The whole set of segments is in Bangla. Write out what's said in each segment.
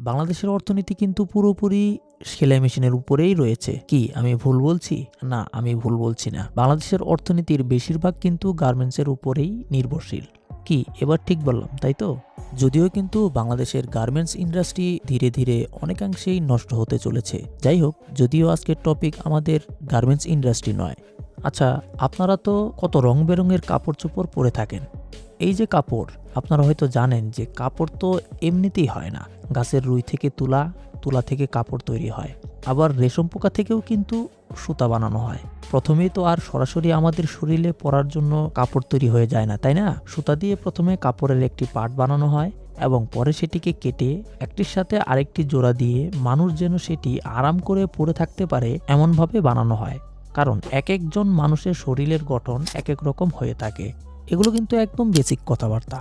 বাংলাদেশের অর্থনীতি কিন্তু পুরোপুরি সেলাই মেশিনের উপরেই রয়েছে। কি, আমি ভুল বলছি? না, আমি ভুল বলছি না। বাংলাদেশের অর্থনীতির বেশিরভাগ কিন্তু গার্মেন্টসের উপরেই নির্ভরশীল। কি, এবার ঠিক বললাম, তাই তো? যদিও কিন্তু বাংলাদেশের গার্মেন্টস ইন্ডাস্ট্রি ধীরে ধীরে অনেকাংশেই নষ্ট হতে চলেছে। যাই হোক, যদিও আজকের টপিক আমাদের গার্মেন্টস ইন্ডাস্ট্রি নয়। আচ্ছা আপনারা তো কত রং বেরঙের কাপড় চোপড় পরে থাকেন? এই যে কাপড়, আপনারা হয়তো জানেন যে কাপড় তো এমনিতেই হয় না। গাছের রুই থেকে তুলা তুলা থেকে কাপড় তৈরি হয়। আবার রেশম পোকা থেকেও কিন্তু সুতা বানানো হয়। প্রথমেই তো আর সরাসরি আমাদের শরীরে পরার জন্য কাপড় তৈরি হয়ে যায় না, তাই না? সুতা দিয়ে প্রথমে কাপড়ের একটি পার্ট বানানো হয় এবং পরে সেটিকে কেটে একটির সাথে আরেকটি জোড়া দিয়ে মানুষ যেন সেটি আরাম করে পরে থাকতে পারে এমনভাবে বানানো হয়। কারণ এক একজন মানুষের শরীরের গঠন এক এক রকম হয়ে থাকে। এগুলো কিন্তু একদম বেসিক কথাবার্তা।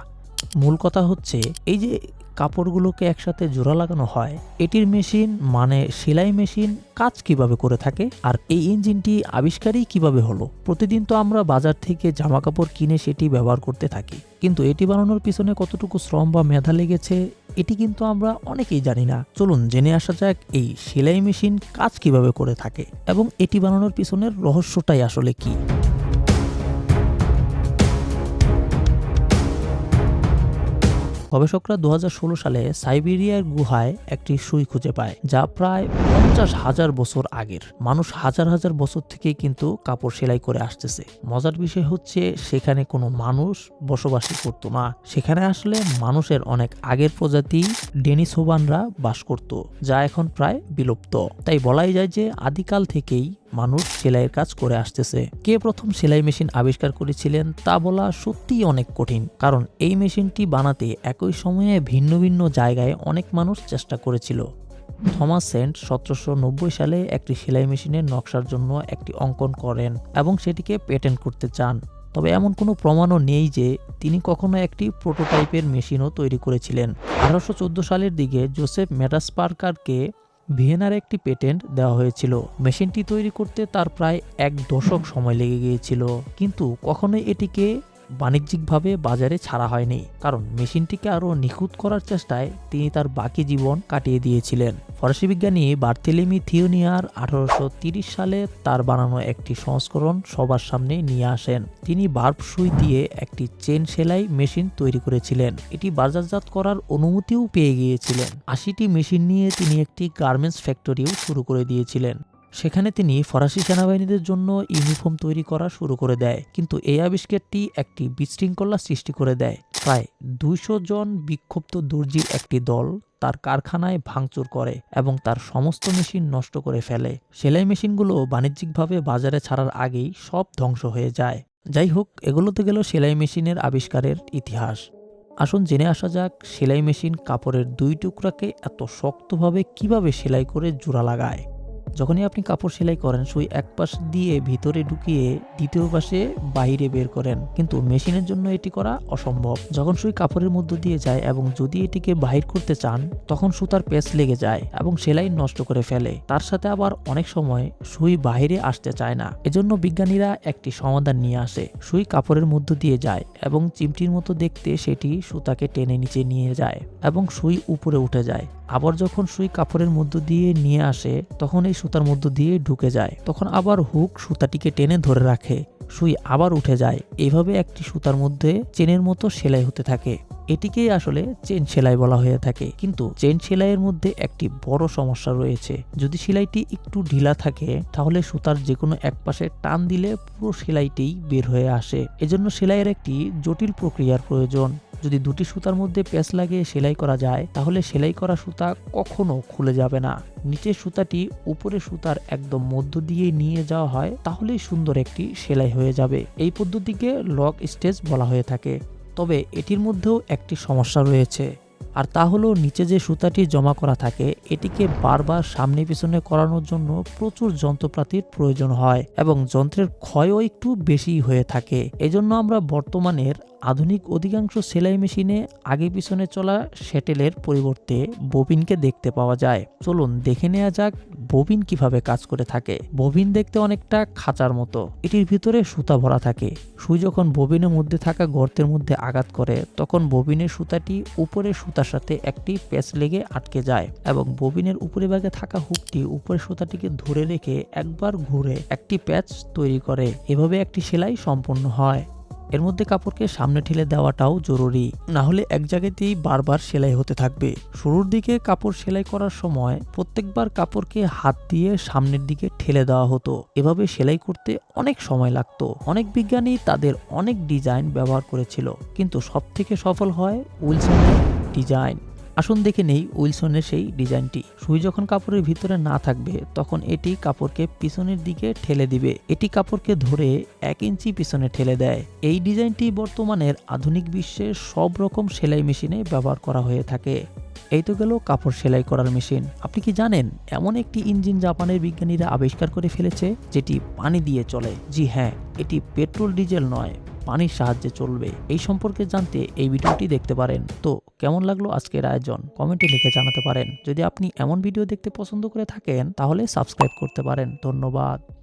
মূল কথা হচ্ছে, এই যে কাপড়গুলোকে একসাথে জোড়া লাগানো হয়, এটির মেশিন মানে সেলাই মেশিন কাজ কীভাবে করে থাকে আর এই ইঞ্জিনটি আবিষ্কারই কীভাবে হলো? প্রতিদিন তো আমরা বাজার থেকে জামা কাপড় কিনে সেটি ব্যবহার করতে থাকি। কিন্তু এটি বানানোর পিছনে কতটুকু শ্রম বা মেধা লেগেছে, এটি কিন্তু আমরা অনেকেই জানি না। চলুন জেনে আসা যাক এই সেলাই মেশিন কাজ কীভাবে করে থাকে এবং এটি বানানোর পিছনের রহস্যটাই আসলে কি। গবেষকরা দু হাজার ষোলো সালে সাইবেরিয়ার গুহায় একটি সুই খুঁজে পায়, যা প্রায় পঞ্চাশ হাজার বছর আগের। মানুষ হাজার হাজার বছর থেকে কিন্তু কাপড় সেলাই করে আসতেছে। মজার বিষয় হচ্ছে, সেখানে কোনো মানুষ বসবাসই করতো না। সেখানে আসলে মানুষের অনেক আগের প্রজাতি ডেনিসোবানরা বাস করত, যা এখন প্রায় বিলুপ্ত। তাই বলাই যায় যে, আদিকাল থেকেই মানুষ সেলাইয়ের কাজ করে আসতেছে। কে প্রথম সেলাই মেশিন আবিষ্কার করেছিলেন তা বলা সত্যিই অনেক কঠিন, কারণ এই মেশিনটি বানাতে একই সময়ে ভিন্ন ভিন্ন জায়গায় অনেক মানুষ চেষ্টা করেছিল। থমাস সেন্ট সতেরোশো নব্বই সালে একটি সেলাই মেশিনের নকশার জন্য একটি অঙ্কন করেন এবং সেটিকে পেটেন্ট করতে চান। তবে এমন কোনো প্রমাণও নেই যে তিনি কখনো একটি প্রোটোটাইপের মেশিনও তৈরি করেছিলেন। আঠারোশো চোদ্দ সালের দিকে জোসেফ মেটাসপার্কারকে ভিয়েনার একটি পেটেন্ট দেওয়া হয়েছিল। মেশিনটি তৈরি করতে তার প্রায় এক দশক সময় লেগে গিয়েছিল। কিন্তু কখনোই এটিকে বাণিজ্যিকভাবে বাজারে ছাড়া হয়নি। কারণ মেশিনটিকে আরও নিখুঁত করার চেষ্টায় তিনি তার বাকি জীবন কাটিয়ে দিয়েছিলেন। ফরাসি বিজ্ঞানী বার্থেলেমি থিওনিয়ার আঠারোশো সালে তার বানানো একটি সংস্করণ সবার সামনে নিয়ে আসেন। তিনি বার্ব সুই দিয়ে একটি চেন সেলাই মেশিন তৈরি করেছিলেন। এটি বাজারজাত করার অনুমতিও পেয়ে গিয়েছিলেন। আশিটি মেশিন নিয়ে তিনি একটি গার্মেন্টস ফ্যাক্টরিও শুরু করে দিয়েছিলেন। সেখানে তিনি ফরাসি সেনাবাহিনীদের জন্য ইউনিফর্ম তৈরি করা শুরু করে দেয়, কিন্তু এই আবিষ্কারটি একটি বিশৃঙ্খলা সৃষ্টি করে দেয়। প্রায় দুইশো জন বিক্ষুব্ধ দর্জির একটি দল তার কারখানায় ভাঙচুর করে এবং তার সমস্ত মেশিন নষ্ট করে ফেলে। সেলাই মেশিনগুলো বাণিজ্যিকভাবে বাজারে ছাড়ার আগেই সব ধ্বংস হয়ে যায়। যাই হোক, এগুলোতে গেল সেলাই মেশিনের আবিষ্কারের ইতিহাস। আসুন জেনে আসা যাক, সেলাই মেশিন কাপড়ের দুই টুকরাকে এত শক্তভাবে কীভাবে সেলাই করে জোড়া লাগায়। যখনই আপনি কাপড় সেলাই করেন, সুই এক পাশ দিয়ে ভিতরে ঢুকিয়ে দ্বিতীয় পাশে বাইরে বের করেন। কিন্তু মেশিনের জন্য এটি করা অসম্ভব। যখন সুই কাপড়ের মধ্য দিয়ে যায় এবং যদি এটিকে বাহির করতে চান, তখন সুতার পেস লেগে যায় এবং সেলাই নষ্ট করে ফেলে। তার সাথে আবার অনেক সময় সুই বাহিরে আসতে চায় না। এজন্য বিজ্ঞানীরা একটি সমাধান নিয়ে আসে। সুই কাপড়ের মধ্য দিয়ে যায় এবং চিমটির মতো দেখতে সেটি সুতাকে টেনে নিচে নিয়ে যায় এবং সুই উপরে উঠে যায়। আবার যখন সুই কাপড়ের মধ্য দিয়ে নিয়ে আসে, তখন এই সুতার মধ্য দিয়ে ঢুকে যায়। তখন আবার হুক সুতাটিকে টেনে ধরে রাখে। সুই আবার উঠে যায়। এইভাবে একটি সুতার মধ্যে চেনের মতো সেলাই হতে থাকে। এটিকেই আসলে চেন সেলাই বলা হয়ে থাকে। কিন্তু চেন সেলাইয়ের মধ্যে একটি বড় সমস্যা রয়েছে। যদি সেলাইটি একটু ঢিলা থাকে, তাহলে সুতার যে কোনো এক পাশে টান দিলে পুরো সেলাইটিই বের হয়ে আসে। এজন্য সেলাইয়ের একটি জটিল প্রক্রিয়ার প্রয়োজন। যদি দুটি সুতার মধ্যে পেঁচ লাগিয়ে সেলাই করা যায়, তাহলে সেলাই করা সুতা কখনো খুলে যাবে না। নিচের সুতাটি উপরে সুতার একদম মধ্য দিয়ে নিয়ে যাওয়া হয়, তাহলেই সুন্দর একটি সেলাই হয়ে যাবে। এই পদ্ধতিকে লক স্টেজ বলা হয়ে থাকে। তবে এটির মধ্যেও একটি সমস্যা রয়েছে। আর তা হলো নিচে যে সুতাটি জমা করা থাকে, এটিকে বারবার সামনে পিছনে করানোর জন্য প্রচুর যন্ত্রপাতির প্রয়োজন হয় এবং যন্ত্রের ক্ষয়ও একটু বেশি হয়ে থাকে। এজন্য আমরা বর্তমানের আধুনিক অধিকাংশ সেলাই মেশিনে আগে পিছনে চলা শ্যাটেলের পরিবর্তে ববিনকে দেখতে পাওয়া যায়। চলুন দেখে নেওয়া যাক ববিন কীভাবে কাজ করে থাকে। ববিন দেখতে অনেকটা খাঁচার মতো। এটির ভিতরে সুতা ভরা থাকে। সুই যখন ববিনের মধ্যে থাকা গর্তের মধ্যে আঘাত করে, তখন ববিনের সুতাটি উপরে সুতার সাথে একটি প্যাচ লেগে আটকে যায় এবং ববিনের উপরে ভাগে থাকা হুকটি উপরের সুতাটিকে ধরে রেখে একবার ঘুরে একটি প্যাচ তৈরি করে। এভাবে একটি সেলাই সম্পন্ন হয়। এর মধ্যে কাপড়কে সামনে ঠেলে দেওয়াটাও জরুরি। না হলে এক জায়গাতেই বারবার সেলাই হতে থাকবে। শুরুর দিকে কাপড় সেলাই করার সময় প্রত্যেকবার কাপড়কে হাত দিয়ে সামনের দিকে ঠেলে দেওয়া হতো। এভাবে সেলাই করতে অনেক সময় লাগতো। অনেক বিজ্ঞানী তাদের অনেক ডিজাইন ব্যবহার করেছিল। কিন্তু সবথেকে সফল হয় উইলসনের ডিজাইন। আসুন দেখে নেই উইলসনের সেই ডিজাইনটি। সুই যখন কাপড়ের ভিতরে না থাকবে, তখন এটি কাপড়কে পিছনের দিকে ঠেলে দিবে। এটি কাপড়কে ধরে এক ইঞ্চি পিছনে ঠেলে দেয়। এই ডিজাইনটি বর্তমানের আধুনিক বিশ্বের সব রকম সেলাই মেশিনে ব্যবহার করা হয়ে থাকে। এই তো গেল কাপড় সেলাই করার মেশিন। আপনি কি জানেন, এমন একটি ইঞ্জিন জাপানের বিজ্ঞানীরা আবিষ্কার করে ফেলেছে, যেটি পানি দিয়ে চলে? জি হ্যাঁ এটি পেট্রোল ডিজেল নয়, পানির সাহায্যে চলবে। এই সম্পর্কে জানতে এই ভিডিওটি দেখতে পারেন। তো কেমন লাগল আজকের আয়োজন? কমেন্টে লিখে জানাতে পারেন। যদি আপনি এমন ভিডিও দেখতে পছন্দ করে থাকেন, তাহলে সাবস্ক্রাইব করতে পারেন। ধন্যবাদ।